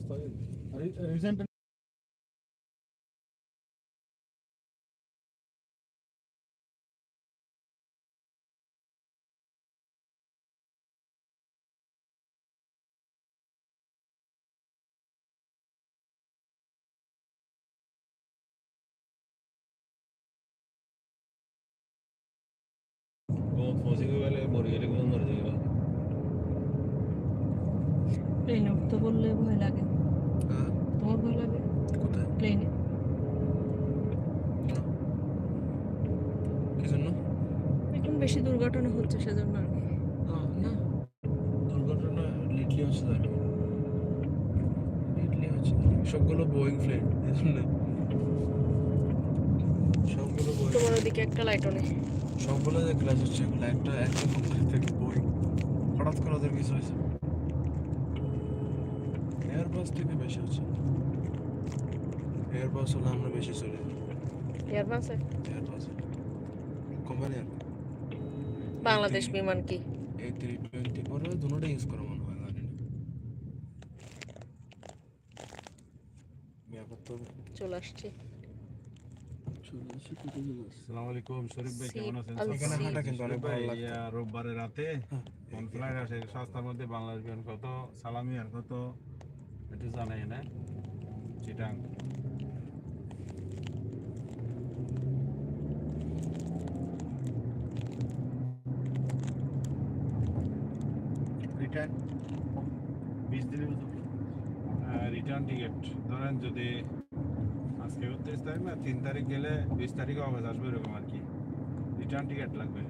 просто recent वो फोसिंग वाले boreal को मर जाएगा প্লেনে উঠতে বললে ভয় লাগে। হ্যাঁ? তোমার ভয় লাগে? কোথায়? প্লেনে এখন বেশি দুর্ঘটনা হচ্ছে সেজন্য আর কি। না। দুর্ঘটনা লিটলি হচ্ছে লিটলি হচ্ছে সবগুলো বোয়িং ফ্লাইট এই সবগুলো বোয়িং তোমার ওদিকে একটা লাইটও নেই। সবগুলো যে ক্লাস হচ্ছে এগুলো একটা একটা কোম্পানি থেকে বোয়িং হঠাৎ করে ওদের কিছু হয়েছে। এয়ারবাস থেকে বেশি হচ্ছে এয়ারবাস হলে আমরা বেশি চলে এয়ারবাসে এয়ারবাস কোম্পানি আর বাংলাদেশ বিমান কি? এই থ্রি টোয়েন্টি পরে দুটোটা ইউজ করা মনে হয় জানি না। ব্যাপার তো চলে আসছি। আসসালামু আলাইকুম শরীফ ভাই কেমন আছেন? আল- এখানে হাঁটা কিন্তু অনেক ভালো ভাই, লাগতো রোববারের রাতে হ্যাঁ। কোন ফ্লাইট আসে? সস্তার মধ্যে বাংলাদেশ বিমান কত? সালামি আর কত? একটু জানাই না চিটাং রিটার্ন বিশ দিনের রিটার্ন টিকিট ধরেন যদি আজকে উনত্রিশ তারিখ না তিন তারিখ গেলে বিশ তারিখে অফিস আসবে এরকম আর কি রিটার্ন টিকিট লাগবে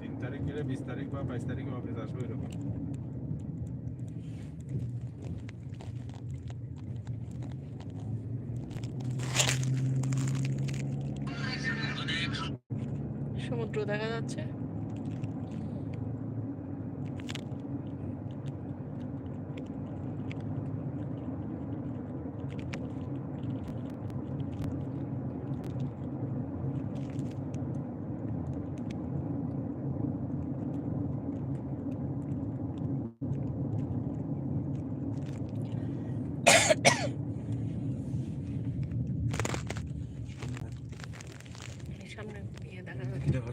তিন তারিখ গেলে বিশ তারিখ বা বাইশ তারিখে অফিস আসবে এরকম সমুদ্র দেখা যাচ্ছে এই সামনে ইয়ে দেখা যাচ্ছে দেখা যাচ্ছে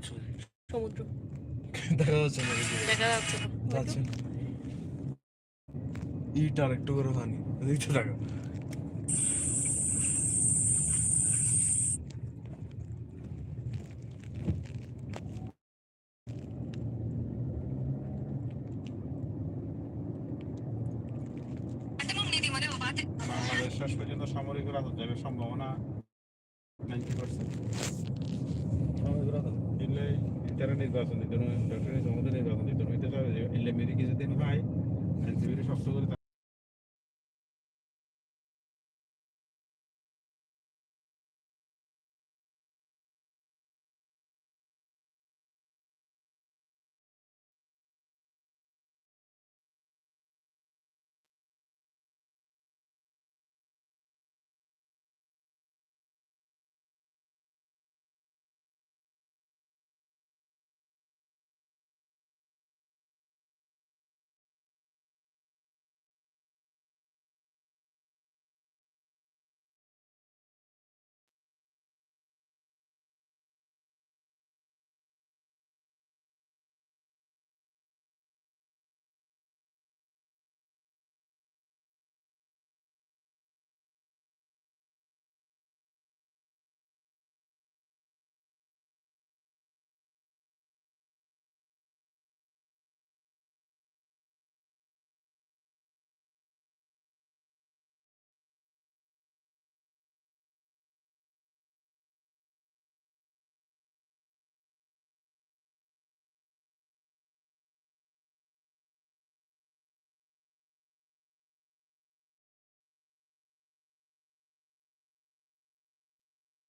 সমুদ্র। দেখা যাচ্ছে না দেখা যাচ্ছে। যাচ্ছে ইট আর একটু করে পানি দিতে টাকা বাংলাদেশ শেষ পর্যন্ত সামরিক রাজত্বের সম্ভাবনা নাইনটি পার্সেন্ট। ইলে ইন্টারে নির্বাচন দিতে ডক্টর নির্বাচন দিতে হইতে